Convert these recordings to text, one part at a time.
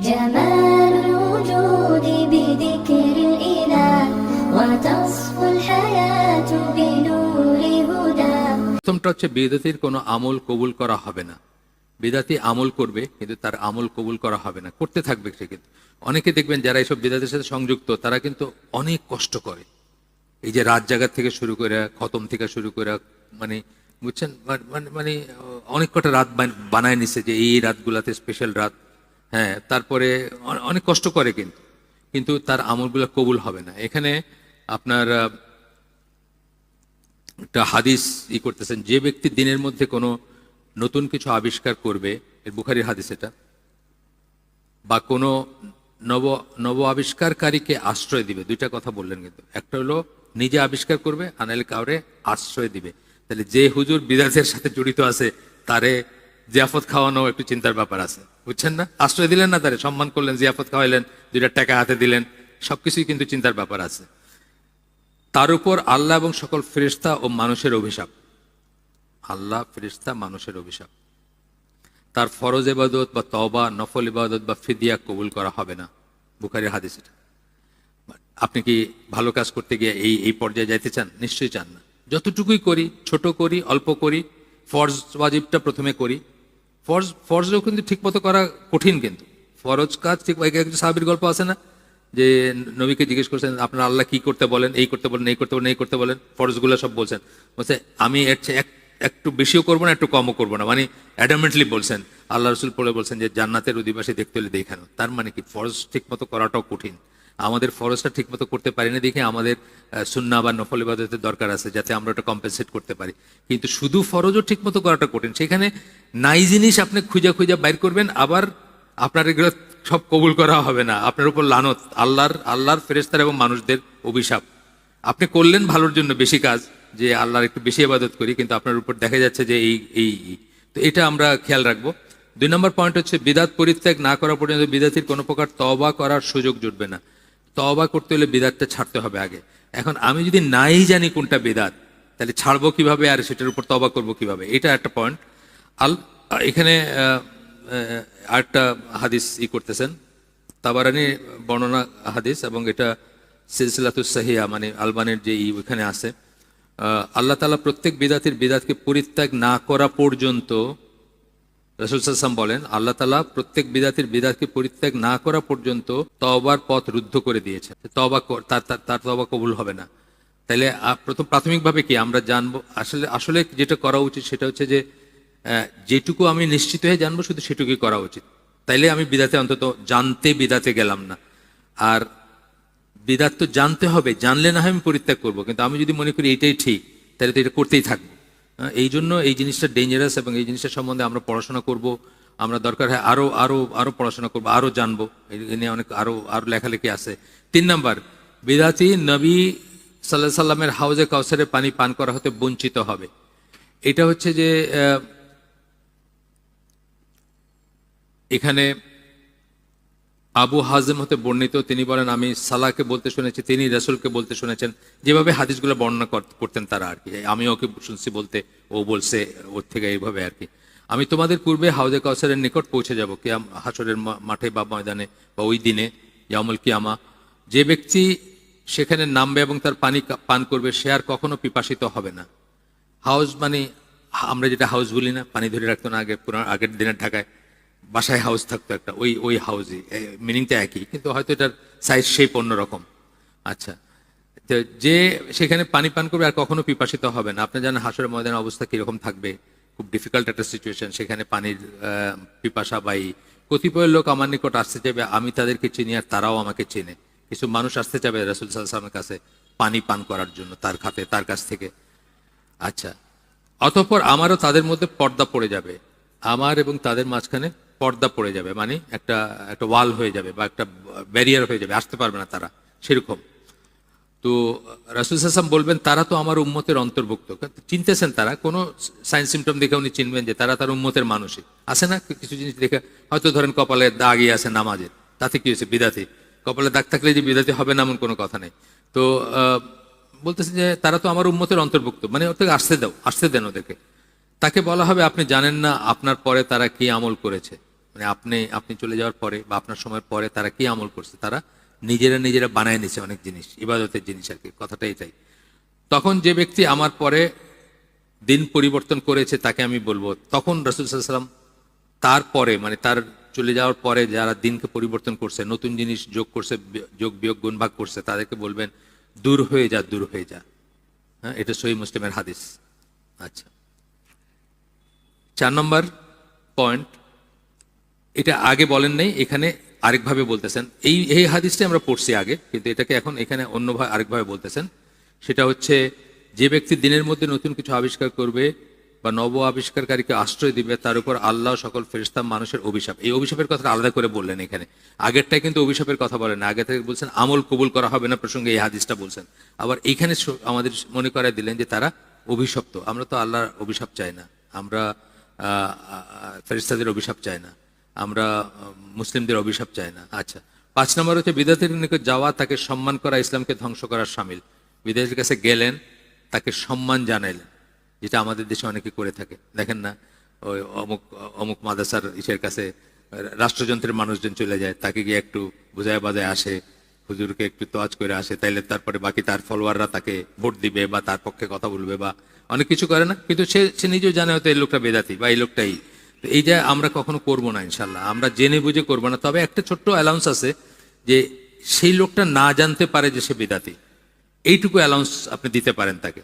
جمال الوجود بذكر الإله وتصفو الحياة بنور هدى প্রথমটা হচ্ছে বেদাতির কোনো আমল কবুল করা হবে না বেদাতি আমল করবে কিন্তু তার আমল কবুল করা হবে না করতে থাকবে সে কিন্তু অনেকে দেখবেন যারা এইসব বেদাতের সাথে সংযুক্ত তারা কিন্তু অনেক কষ্ট করে এই যে রাত জাগার থেকে শুরু করে খতম থেকে শুরু করে মানে বুঝছেন মানে- মানে মানে অনেক কটা রাত বান- বানায় নিছে যে এই রাতগুলাতে স্পেশাল রাত হ্যাঁ তারপরে অনেক কষ্ট করে কিন্তু। কিন্তু তার আমলগুলো কবুল হবে না। এখানে আপনার একটা হাদিস ই করতেছেন, যে ব্যক্তি দিনের মধ্যে কোনো নতুন কিছু আবিষ্কার করবে, এর বুখারির হাদিস এটা, বা কোনো নব নব আবিষ্কারকারীকে আশ্রয় দিবে, দুইটা কথা বললেন কিন্তু। একটা হলো, নিজে আবিষ্কার করবে, আনাইলে কাউরে আশ্রয় দিবে। তাহলে যে হুজুর বিদাতের সাথে জড়িত আছে, তারে জিয়াফত খাওয়ানো একটু চিন্তার ব্যাপার আছে। বুঝছেন না? আশ্রয় দিলেন না তারে? সম্মান করলেন, জিয়াফত খাওয়াইলেন, দুইটা টাকা হাতে দিলেন, সবকিছুই কিন্তু চিন্তার ব্যাপার আছে। তার উপর আল্লাহ এবং সকল ফেরিস্তা ও মানুষের অভিশাপ। আল্লাহ ফেরিস্তা মানুষের অভিশাপ। তার ফরজ ইবাদত বা তবা নফল ইবাদত বা ফিদিয়া কবুল করা হবে না। বুখারির হাদিস এটা। আপনি কি ভালো কাজ করতে গিয়ে এই এই পর্যায়ে যাইতে চান? নিশ্চয়ই চান না। যতটুকুই করি, ছোট করি, অল্প করি ফরজ ওয়াজিবটা প্রথমে করি। ফরজ, ফরজও কিন্তু ঠিক মতো করা কঠিন কিন্তু। ফরজ কাজ ঠিক একজন সাহাবির গল্প আছে না? যে নবীকে জিজ্ঞেস করছেন, আপনার আল্লাহ কি করতে বলেন? এই করতে বলেন, এই করতে বলেন, এই করতে বলেন? ফরজগুলো সব বলছেন। বলছে, আমি এর এক, একটু বেশিও করব না, একটু কমও করব না। মানে অ্যাডামেন্টলি বলছেন। আল্লাহ রসুল পড়ে বলছেন যে, জান্নাতের অধিবাসী দেখতে হলে দেখানো তার মানে কি? ফরজ ঠিক মতো করাটাও কঠিন। আমাদের ফরজটা ঠিক মতো করতে পারি না দেখে আমাদের সুন্না বা নফল ইবাদতের দরকার আছে যাতে আমরা ওটা কম্পেনসেট করতে পারি। কিন্তু শুধু ফরজও ঠিক মতো করাটা কঠিন। সেখানে নাই জিনিস আপনি খুঁজা খুঁজা বাইর করবেন, আবার আপনার এগুলো সব কবুল করা হবে না। আপনার উপর লানত, আল্লাহর আল্লাহর ফেরেস্তার এবং মানুষদের অভিশাপ। আপনি করলেন ভালোর জন্য বেশি কাজ, যে আল্লাহর একটু বেশি ইবাদত করি, কিন্তু আপনার উপর দেখা যাচ্ছে যে এই এই। তো এটা আমরা খেয়াল রাখব। দুই নম্বর পয়েন্ট হচ্ছে, বিদাত পরিত্যাগ না করা পর্যন্ত বিদাতির কোনো প্রকার তবা করার সুযোগ জুটবে না। তবা করতে হলে বিদাতটা ছাড়তে হবে আগে। এখন আমি যদি নাই জানি কোনটা বেদাত, তাহলে ছাড়বো কীভাবে আর সেটার উপর তবা করব কীভাবে? এটা একটা পয়েন্ট আল এখানে আরেকটা হাদিস ই করতেছেন। তাবারানি বর্ণনা হাদিস এবং এটা সিলসিলাতুস সাহিয়া মানে আলবানের যে ই ওইখানে আছে। আল্লাহ তালা প্রত্যেক বিদাতির বিদাতকে পরিত্যাগ না করা পর্যন্ত রসুল সাল্লাম বলেন, আল্লাহ তালা প্রত্যেক বিদাতির বিদাতকে পরিত্যাগ না করা পর্যন্ত তবার পথ রুদ্ধ করে দিয়েছে তবা তার তার- তবা কবুল হবে না। তাহলে প্রথম প্রাথমিকভাবে কি আমরা জানব, আসলে আসলে যেটা করা উচিত সেটা হচ্ছে যে যেটুকু আমি নিশ্চিত হয়ে জানব শুধু সেটুকুই করা উচিত। তাইলে আমি বিদাতে অন্তত জানতে বিদাতে গেলাম না। আর বিদাত তো জানতে হবে, জানলে না হয় আমি পরিত্যাগ করব। কিন্তু আমি যদি মনে করি এটাই ঠিক, তাহলে তো এটা করতেই থাকব। এই জন্য এই জিনিসটা ডেঞ্জারাস এবং এই জিনিসটা সম্বন্ধে আমরা পড়াশোনা করব। আমরা দরকার হয় আরও আরও আরও পড়াশোনা করব, আরও জানব। এই নিয়ে অনেক আরও আরও লেখালেখি আছে। তিন নাম্বার বিদাতি নবী সাল্লাহ সাল্লামের হাউজে কাউসারে পানি পান করা হতে বঞ্চিত হবে। এটা হচ্ছে যে এখানে আবু হাজম হতে বর্ণিত, তিনি বলেন, আমি সালাকে বলতে শুনেছি, তিনি রসুলকে বলতে শুনেছেন। যেভাবে হাদিসগুলো বর্ণনা কর- করতেন তারা আর কি। আমি ওকে শুনছি বলতে, ও বলছে ওর থেকে এইভাবে আর কি। আমি তোমাদের পূর্বে হাউজে কাউসারের নিকট পৌঁছে যাব, কিয়াম হাসরের মাঠে বা ময়দানে বা ওই দিনে ইয়ামুল কিয়ামা। যে ব্যক্তি সেখানে নামবে এবং তার পানি পান করবে, সে আর কখনো পিপাসিত হবে না। হাউস মানে আমরা যেটা হাউস বলি না, পানি ধরে রাখতো না আগে, পুরা- আগের দিনের ঢাকায়। বাসায় হাউস থাকতো একটা, ওই ওই হাউসই মিনিংটা একই, কিন্তু হয়তো এটার সাইজ শেপ অন্যরকম। আচ্ছা তো যে সেখানে পানি পান করবে আর কখনো পিপাসিত হবে না। আপনি জানেন হাসরের ময়দানের অবস্থা কীরকম থাকবে? খুব ডিফিকাল্ট একটা সিচুয়েশন সেখানে পানির পিপাসা বাই কতিপয় লোক আমার নিকট আসতে চাইবে, আমি তাদেরকে চিনি আর তারাও আমাকে চেনে। কিছু মানুষ আসতে চাইবে রাসুল সাল্লামের কাছে পানি পান করার জন্য, তার খাতে, তার কাছ থেকে। আচ্ছা অতঃপর আমারও তাদের মধ্যে পর্দা পড়ে যাবে। আমার এবং তাদের মাঝখানে পর্দা পড়ে যাবে মানে একটা একটা ওয়াল হয়ে যাবে বা একটা ব্যারিয়ার হয়ে যাবে, আসতে পারবে না তারা, সেরকম। তো রাসুল হাসাম বলবেন, তারা তো আমার উম্মতের অন্তর্ভুক্ত। চিনতেছেন তারা, কোনো সাইন সিমটম দেখে উনি চিনবেন যে তারা তার উম্মতের মানুষই। আসে না কিছু জিনিস দেখে? হয়তো ধরেন কপালে দাগই আছে নামাজের তাতে কি হয়েছে? বিদাতি। কপালে দাগ থাকলে যে বিদাতি হবে না, এমন কোনো কথা নেই। তো বলতেছে যে তারা তো আমার উম্মতের অন্তর্ভুক্ত মানে ওদেরকে আসতে দাও, আসতে দেন ওদেরকে। তাকে বলা হবে, আপনি জানেন না আপনার পরে তারা কি আমল করেছে? মানে আপনি আপনি চলে যাওয়ার পরে বা আপনার সময়ের পরে তারা কি আমল করছে? তারা নিজেরা নিজেরা বানায় নিছে অনেক জিনিস, ইবাদতের জিনিস আর কি, কথাটা এটাই। তখন যে ব্যক্তি আমার পরে দিন পরিবর্তন করেছে তাকে আমি বলব, তখন রসুল সাল্লাম তারপরে মানে তার চলে যাওয়ার পরে যারা দিনকে পরিবর্তন করছে, নতুন জিনিস যোগ করছে, যোগ, বিয়োগ, গুণ, ভাগ করছে, তাদেরকে বলবেন, দূর হয়ে যা, দূর হয়ে যা। হ্যাঁ এটা সহি মুসলিমের হাদিস। আচ্ছা। চার নম্বর পয়েন্ট এটা আগে বলেন নাই, এখানে আরেকভাবে বলতেছেন। এই এই হাদিসটা আমরা পড়ছি আগে, কিন্তু এটাকে এখন এখানে অন্যভাবে, আরেকভাবে বলতেছেন। সেটা হচ্ছে, যে ব্যক্তি দিনের মধ্যে নতুন কিছু আবিষ্কার করবে বা নব আবিষ্কারকারীকে আশ্রয় দিবে, তার উপর আল্লাহ সকল ফেরিস্তা মানুষের অভিশাপ। এই অভিশাপের কথা আলাদা করে বললেন এখানে। আগেরটাই কিন্তু অভিশাপের কথা বলেন আগে থেকে বলছেন, আমল কবুল করা হবে না প্রসঙ্গে এই হাদিসটা বলছেন। আবার এইখানে আমাদের মনে করায় দিলেন যে তারা অভিশপ্ত। আমরা তো আল্লাহর অভিশাপ চাই না। আমরা ফেরিস্তাদের অভিশাপ চাই না। আমরা মুসলিমদের অভিশাপ চাই না। আচ্ছা পাঁচ নম্বর হচ্ছে বিদ্যার্থীর নিকট যাওয়া, তাকে সম্মান করা, ইসলামকে ধ্বংস করার সামিল। বিদেশের কাছে গেলেন, তাকে সম্মান জানাইলেন, যেটা আমাদের দেশে অনেকে করে থাকে। দেখেন না, ওই অমুক অমুক মাদাসার ইসের কাছে, রাষ্ট্রযন্ত্রের মানুষজন চলে যায়, তাকে গিয়ে একটু বোঝায় বাজায় আসে, হুজুরকে একটু তোয়াজ করে আসে, তাইলে তারপরে বাকি তার ফলোয়াররা তাকে ভোট দিবে বা তার পক্ষে কথা বলবে বা অনেক কিছু করে না, কিন্তু সে সে নিজেও জানে হয়তো এই লোকটা বেদাতি বা এই লোকটাই এইটা আমরা কখনো করব না ইনশাল্লাহ আমরা জেনে বুঝে করব না। তবে একটা ছোট্ট অ্যালাউন্স আছে যে সেই লোকটা না জানতে পারে যে সে বেদাতি। এইটুকু অ্যালাউন্স আপনি দিতে পারেন তাকে।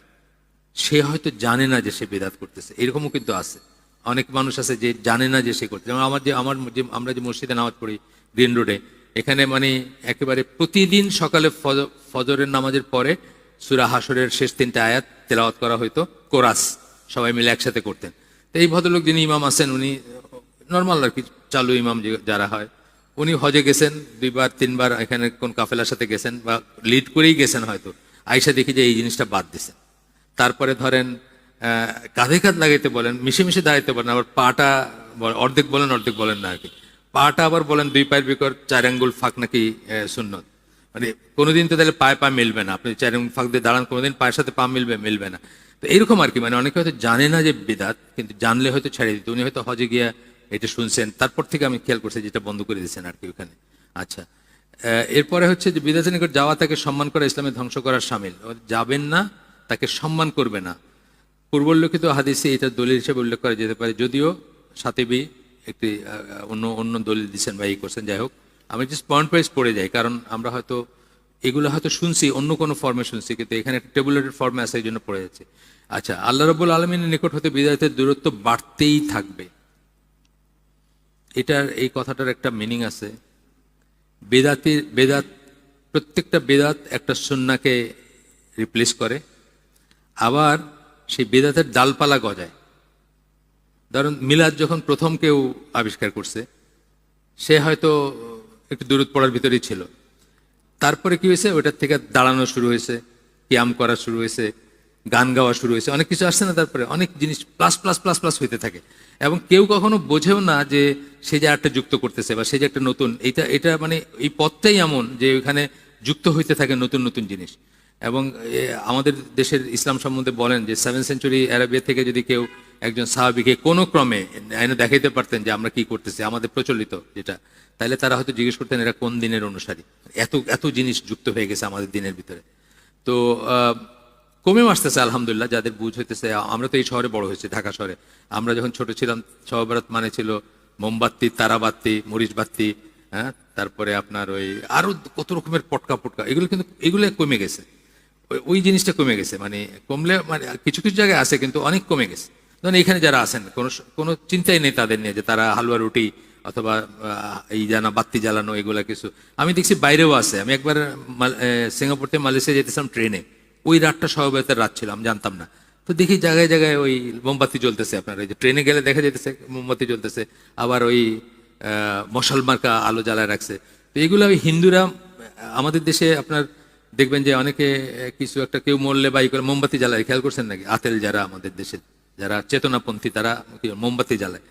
সে হয়তো জানে না যে সে বেদাত করতেছে। এরকমও কিন্তু আছে। অনেক মানুষ আছে যে জানে না যে সে করতে যেমন আমার যে আমার যে, আমরা যে মসজিদে নামাজ পড়ি, গ্রিন রোডে, এখানে মানে একেবারে প্রতিদিন সকালে ফজ- ফজরের নামাজের পরে সুরা হাসরের শেষ তিনটা আয়াত তেলাওয়াত করা হয়তো কোরাস, সবাই মিলে একসাথে করতেন। এই ভদ্রলোক যিনি ইমাম আছেন, উনি নর্মাল আর কি, চালু ইমাম যারা হয়। উনি হজে গেছেন, দুইবার, তিনবার এখানে কোন কাফেলার সাথে গেছেন বা লিড করেই গেছেন হয়তো। আইসা দেখি যে এই জিনিসটা বাদ দিছেন তারপরে ধরেন কাঁধে কাঁধ লাগাইতে বলেন, মিশে মিশে দাঁড়াইতে বলেন, আবার পাটা অর্ধেক বলেন অর্ধেক বলেন না আর কি। পাটা আবার বলেন, দুই পায়ের বিকর চার আঙ্গুল ফাঁক নাকি সুন্নত। মানে কোনোদিন তো তাহলে পায়ে পা মিলবে না। আপনি চার আঙ্গুল ফাঁক দিয়ে দাঁড়ান, কোনোদিন পায়ের সাথে পা মিলবে মিলবে না। তো এরকম আর কি মানে অনেকে হয়তো জানে না যে বিদাত, কিন্তু জানলে হয়তো ছেড়ে দিত। উনি হয়তো হজে গিয়া এটা শুনছেন। তারপর থেকে আমি খেয়াল করছি যেটা বন্ধ করে দিয়েছেন আর কি ওখানে। আচ্ছা। এরপরে হচ্ছে যে বিদেশের নিকট যাওয়া, তাকে সম্মান করা, ইসলামে ধ্বংস করার সামিল। যাবেন না, তাকে সম্মান করবে না। পূর্বোল্লেখিত হাদিসে এটা দলিল হিসেবে উল্লেখ করা যেতে পারে। যদিও সাতেবি একটি অন্য অন্য দলিল দিচ্ছেন বা এই করছেন। যাই হোক, আমি জাস্ট পয়েন্ট ওয়াইজ পড়ে যাই, কারণ আমরা হয়তো এগুলো হয়তো শুনছি, অন্য কোনো ফর্মে শুনছি, কিন্তু এখানে টেবুলেটেড ফর্মে আছে, এই জন্য পড়ে যাচ্ছে। আচ্ছা আল্লাহ রবুল আলমিনের নিকট হতে বিদায়তের দূরত্ব বাড়তেই থাকবে। এটার, এই কথাটার একটা মিনিং আছে। বেদাতির বেদাত, প্রত্যেকটা বেদাত একটা সুন্নাকে রিপ্লেস করে, আবার সেই বেদাতের ডালপালা গজায়। ধরুন, মিলাদ যখন প্রথম কেউ আবিষ্কার করছে, সে হয়তো একটু দূরত পড়ার ভিতরেই ছিল। তারপরে কি হয়েছে? ওটার থেকে দাঁড়ানো শুরু হয়েছে ক্যাম করা শুরু হয়েছে, গান গাওয়া শুরু হয়েছে, অনেক কিছু আসছে না তারপরে, অনেক জিনিস প্লাস প্লাস প্লাস প্লাস হইতে থাকে। এবং কেউ কখনো বোঝেও না যে সে যে একটা যুক্ত করতেছে বা সে যে একটা নতুন এটা এটা মানে এই পথটাই এমন যে ওইখানে যুক্ত হইতে থাকে নতুন নতুন জিনিস। এবং আমাদের দেশের ইসলাম সম্বন্ধে বলেন যে সেভেন সেঞ্চুরি অ্যারাবিয়া থেকে যদি কেউ একজন সাহাবিকে কোনো ক্রমে এনে দেখাইতে পারতেন যে আমরা কি করতেছি, আমাদের প্রচলিত যেটা তাহলে তারা হয়তো জিজ্ঞেস করতেন এরা কোন দিনের অনুসারী। এত এত জিনিস যুক্ত হয়ে গেছে আমাদের দিনের ভিতরে। তো কমেও আসতেছে আলহামদুলিল্লাহ, যাদের বুঝ হইতেছে, আমরা তো এই শহরে বড় হয়েছি, ঢাকা শহরে। আমরা যখন ছোট ছিলাম, সহবরাত মানে ছিল মোমবাতি, তারাবাতি মরিচ বাতি হ্যাঁ তারপরে আপনার ওই আরও কত রকমের পটকা পটকা, এগুলো কিন্তু, এগুলো কমে গেছে। ওই জিনিসটা কমে গেছে মানে কমলে মানে কিছু কিছু জায়গায় আছে, কিন্তু অনেক কমে গেছে। ধরুন এখানে যারা আছেন, কোনো কোনো চিন্তাই নেই তাদের নিয়ে যে তারা হালুয়া রুটি অথবা এই জানা বাত্তি জ্বালানো, এগুলা কিছু। আমি দেখছি বাইরেও আছে। আমি একবার সিঙ্গাপুর থেকে মালয়েশিয়া যেতেছিলাম ট্রেনে। ওই রাতটা সহবায়তের রাত ছিল, আমি জানতাম না। তো দেখি জায়গায় জায়গায় ওই মোমবাতি জ্বলতেছে আপনার। ওই যে ট্রেনে গেলে দেখা যেতেছে মোমবাতি জ্বলতেছে, আবার ওই মশাল মার্কা আলো জ্বালায় রাখছে। তো এগুলো ওই হিন্দুরা, আমাদের দেশে আপনার দেখবেন যে অনেকে কিছু একটা কেউ মরলে বা করে মোমবাতি জ্বালায়। খেয়াল করছেন নাকি? আতেল যারা আমাদের দেশে যারা চেতনাপন্থী, তারা মোমবাতি জ্বালায়।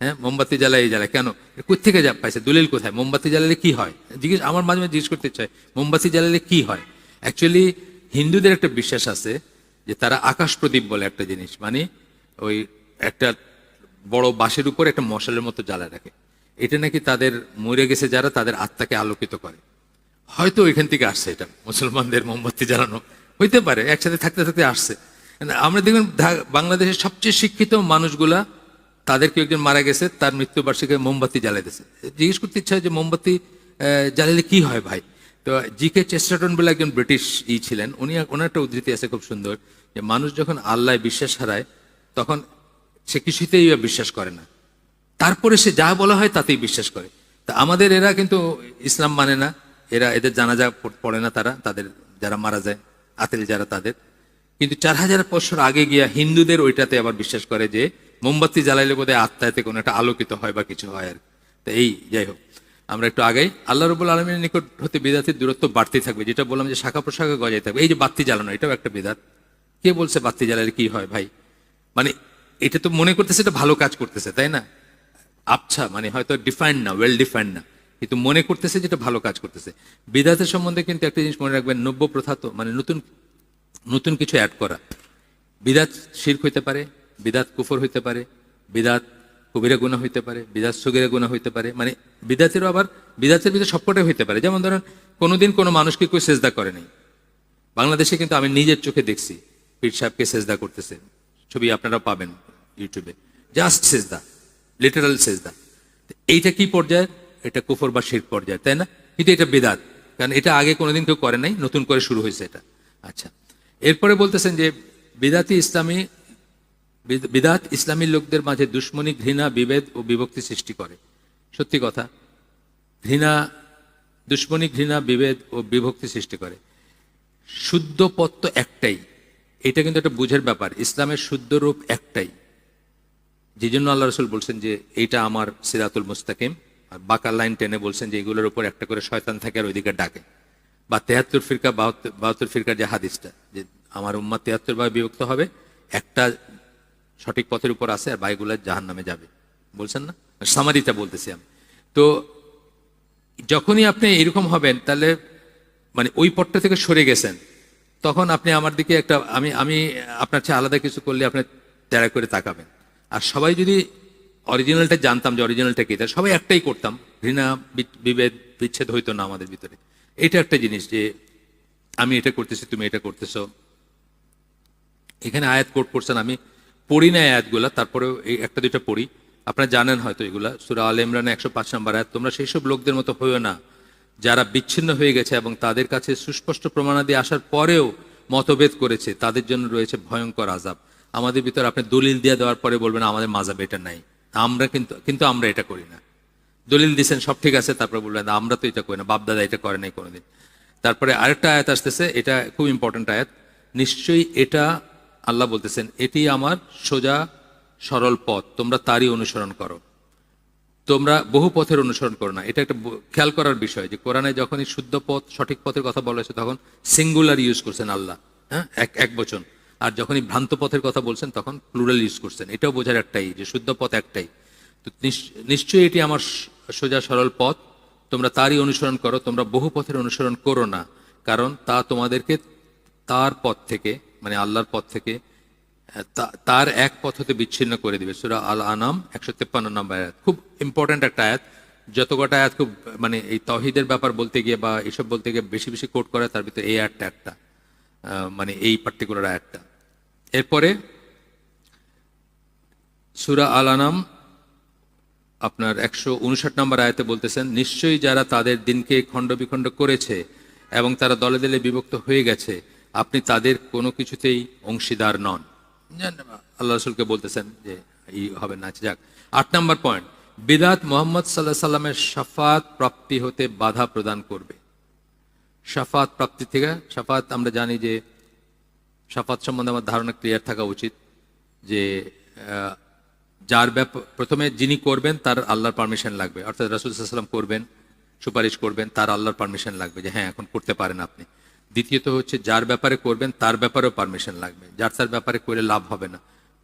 হ্যাঁ মোমবাতি জ্বালায় জ্বালায়। কেন? কোথেকে যা পাইছে? দলিল কোথায়? মোমবাতি জ্বালালে কি হয়? জিজ্ঞেস আমার মাঝে মাঝে জিজ্ঞেস করতে চাই মোমবাতি জ্বালালে কি হয়? অ্যাকচুয়ালি হিন্দুদের একটা বিশ্বাস আছে যে তারা আকাশ প্রদীপ বলে একটা জিনিস। মানে ওই একটা বড় বাঁশের উপর একটা মশালের মতো জ্বালা রাখে। এটা নাকি তাদের মরে গেছে যারা তাদের আত্মাকে আলোকিত করে। হয়তো ওইখান থেকে আসছে এটা। মুসলমানদের মোমবাতি জ্বালানো। হইতে পারে, একসাথে থাকতে থাকতে আসছে। আমরা দেখবেন বাংলাদেশের সবচেয়ে শিক্ষিত মানুষগুলা তাদের কেউ একজন মারা গেছে, তার মৃত্যুবার্ষিকী মোমবাতি জ্বালাইতেছে জিজ্ঞেস করতে ইচ্ছা হয় যে মোমবাতি জ্বালালে কি হয় ভাই? তো জি কে চেস্টাটন বলে একজন ব্রিটিশ ই ছিলেন, উনি ওনার একটা উদ্ধৃতি আছে খুব সুন্দর, যে মানুষ যখন আল্লাহ বিশ্বাস হারায়, তখন সে কিছুতেই বিশ্বাস করে না। তারপরে সে যা বলা হয় তাতেই বিশ্বাস করে। তা আমাদের এরা কিন্তু ইসলাম মানে না, এরা এদের জানাজা পড়ে না তারা, তাদের যারা মারা যায়, আতেল যারা তাদের। কিন্তু চার হাজার বছর আগে গিয়া হিন্দুদের ওইটাতে আবার বিশ্বাস করে যে মোমবাতি জ্বালাইলে বোধহয় আত্মাতে কোনো একটা আলোকিত হয় বা কিছু হয় আর। তো এই যাই হোক, আমরা একটু আগেই আল্লাহ রবুল আলমীর নিকট হতে বিদাতির দূরত্ব বাড়তে থাকবে। যেটা বললাম যে শাখা প্রশাখা গজাই থাকবে। এই যে বাতি জ্বালানো, এটাও একটা বিদাত। কে বলছে বাতি জ্বালালে কি হয় ভাই? মানে এটা তো মনে করতেছে এটা ভালো কাজ করতেছে, তাই না? আচ্ছা মানে হয়তো ডিফাইন্ড না ওয়েল ডিফাইন্ড না। কিন্তু মনে করতেছে যেটা ভালো কাজ করতেছে। বিদাতের সম্বন্ধে কিন্তু একটা জিনিস মনে রাখবেন নব্য প্রথা তো মানে নতুন নতুন কিছু অ্যাড করা। বিদাত শির্ক হইতে পারে, বিদাত কুফর হইতে পারে, বিদাত কবিরা গুণা হইতে পারে, বিদাত সগিরা গুণা হইতে পারে মানে বিদাতেরও আবার, বিদাতের ভিতরে সবকটাই হইতে পারে। যেমন ধরেন, কোনোদিন কোনো মানুষকে কেউ সেজদা করে নাই। বাংলাদেশে কিন্তু আমি নিজের চোখে দেখছি, পীর সাহেবকে সেজদা করতেছে। ছবি আপনারা পাবেন ইউটিউবে। জাস্ট সেজদা লিটারাল সেজদা। এইটা কি পর্যায়ে? এটা কুফর বা শির পর্যায়ে, তাই না? কিন্তু এটা বেদাত, কারণ এটা আগে কোনোদিন কেউ করে নাই, নতুন করে শুরু হয়েছে এটা। আচ্ছা। এরপরে বলতেছেন যে, বিদাতি ইসলামী, বিদ- বিদাত ইসলামী লোকদের মাঝে দুশ্মনী, ঘৃণা, বিভেদ ও বিভক্তি সৃষ্টি করে। সত্যি কথা, ঘৃণা, দুশ্মনী, ঘৃণা, বিভেদ ও বিভক্তি সৃষ্টি করে। শুদ্ধ পথ তো একটাই। এটা কিন্তু একটা বুঝের ব্যাপার। ইসলামের শুদ্ধ রূপ একটাই। যে জন্য আল্লাহ রসুল বলছেন যে, এইটা আমার সিরাতুল মুস্তাকিম। আর বাঁকা লাইন টেনে বলছেন যে, এগুলোর উপর একটা করে শয়তান থাকে আর ওইদিকে ডাকে। বা তেহাত্তর ফিরকা, বাহাত্তর বাহাত্তর ফিরকার যে হাদিসটা। আমার উম্মা তেহাত্তর ভাবে বিভক্ত হবে। একটা সঠিক পথের উপর আছে আর বাইগুলা জাহান নামে যাবে। বলছেন না? সামারিটা বলতেছি আমি। তো যখনই আপনি এরকম হবেন, তাহলে মানে ওই পথটা থেকে সরে গেছেন, তখন আপনি আমার দিকে একটা আমি আমি আপনার চেয়ে আলাদা কিছু করলে আপনি তেরা করে তাকাবেন। আর সবাই যদি অরিজিনালটা জানতাম যে অরিজিনালটা কি তা সবাই একটাই করতাম। ঘৃণা বিভেদ, বিচ্ছেদ হইতো না আমাদের ভিতরে। এটা একটা জিনিস যে আমি এটা করতেছি, তুমি এটা করতেছো। এখানে আয়াত কোট করছেন, আমি পড়ি না আয়াতগুলা, তারপরেও এই একটা দুইটা পড়ি। আপনারা জানেন হয়তো এগুলা। সুরা আল ইমরান একশো পাঁচ নম্বর আয়াত, তোমরা সেই সব লোকদের মতো হইও না। যারা বিচ্ছিন্ন হয়ে গেছে এবং তাদের কাছে সুস্পষ্ট প্রমাণাদি আসার পরেও মতভেদ করেছে, তাদের জন্য রয়েছে ভয়ঙ্কর আজাব আমাদের ভিতর আপনি দলিল দিয়ে দেওয়ার পরে বলবেন, আমাদের মাজাব এটা নাই। আমরা কিন্তু কিন্তু আমরা এটা করি না। দলিল দিচ্ছেন সব ঠিক আছে। তারপরে বলবেন আমরা তো এটা করি না। বাপদাদা এটা করে নাই কোনোদিন। তারপরে আরেকটা আয়াত আসতেছে, এটা খুব ইম্পর্টেন্ট আয়াত। নিশ্চয়ই এটা আল্লাহ বলতেছেন, এটি আমার সোজা সরল পথ, তোমরা তারই অনুসরণ করো। তোমরা বহু পথের অনুসরণ করো না। এটা একটা খেয়াল করার বিষয় যে কোরআনে যখনই শুদ্ধ পথ, সঠিক পথের কথা বলা হয়েছে, তখন সিঙ্গুলার ইউজ করছেন আল্লাহ হ্যাঁ? এক এক বচন। আর যখনই ভ্রান্ত পথের কথা বলছেন, তখন প্লুরাল ইউজ করছেন। এটাও বোঝার একটাই যে শুদ্ধ পথ একটাই। তো নিশ- নিশ্চয়ই এটি আমার সোজা সরল পথ, তোমরা তারই অনুসরণ করো, তোমরা বহু পথের অনুসরণ করো না। কারণ তা তোমাদেরকে তার পথ থেকে মানে আল্লাহর পথ থেকে তার এক পথ হতে বিচ্ছিন্ন করে দিবে। সুরা আল আনাম একশো তেপ্পান্ন নম্বর আয়াত। খুব ইম্পর্ট্যান্ট একটা আয়াত। যত কটা আয়াত খুব মানে এই তহিদের ব্যাপার বলতে গিয়ে বা এসব বলতে গিয়ে বেশি বেশি কোট করে, তার ভিতরে এই আয়াতটা একটা মানে এই পার্টিকুলার আয়াতটা। এরপরে সুরা আল আনাম আপনার একশো উনষাট নম্বর আয়াতে বলতেছেন, নিশ্চয়ই যারা তাদের দিনকে খণ্ড বিখণ্ড করেছে এবং তারা দলে দলে বিভক্ত হয়ে গেছে আপনি তাদের কোনো কিছুতেই অংশীদার নন। আল্লাহ রসুলকে বলতেছেন যে এই হবে না আচ্ছা, যাক। আট নম্বর পয়েন্ট বিদাত মোহাম্মদ সাল্লাহ সাল্লামের সাফাত প্রাপ্তি হতে বাধা প্রদান করবে। সাফাত প্রাপ্তি থেকে সাফাত আমরা জানি যে সাফাত সম্বন্ধে আমার ধারণা ক্লিয়ার থাকা উচিত যে যার ব্যাপার প্রথমে যিনি করবেন তার আল্লাহর পারমিশন লাগবে। অর্থাৎ রাসুল সাল্লাম করবেন সুপারিশ করবেন তার আল্লাহর পারমিশন লাগবে যে হ্যাঁ এখন করতে পারেন আপনি। দ্বিতীয়ত হচ্ছে যার ব্যাপারে করবেন, তার ব্যাপারেও পারমিশন লাগবে। যার তার ব্যাপারে করে লাভ হবে না।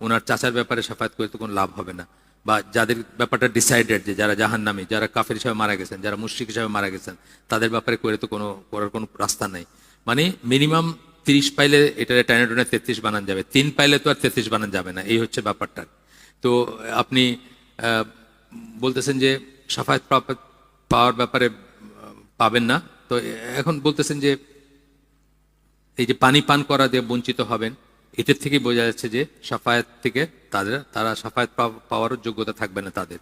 ওনার চাচার ব্যাপারে সাফায়াত করে তো কোনো লাভ হবে না। বা যাদের ব্যাপারটা ডিসাইডেড যে যারা জাহান্নামী, যারা কাফের হিসাবে মারা গেছেন, যারা মুশ্রিক হিসাবে মারা গেছেন, তাদের ব্যাপারে করে তো কোনো, করার কোনো রাস্তা নেই। মানে মিনিমাম তিরিশ পাইলে এটা টেনে টেনে তেত্রিশ বানান যাবে। তিন পাইলে তো আর তেত্রিশ বানান যাবে না। এই হচ্ছে ব্যাপারটা। তো আপনি বলতেছেন যে সাফায়াত পাওয়ার ব্যাপারে পাবেন না। তো এখন বলতেছেন যে এই যে পানি পান করা দিয়ে বঞ্চিত হবেন এটার থেকে বোঝা যাচ্ছে যে সাফায়াত থেকে তাদের, তারা সাফায়াত পাওয়ার পাওয়ারও যোগ্যতা থাকবে না তাদের।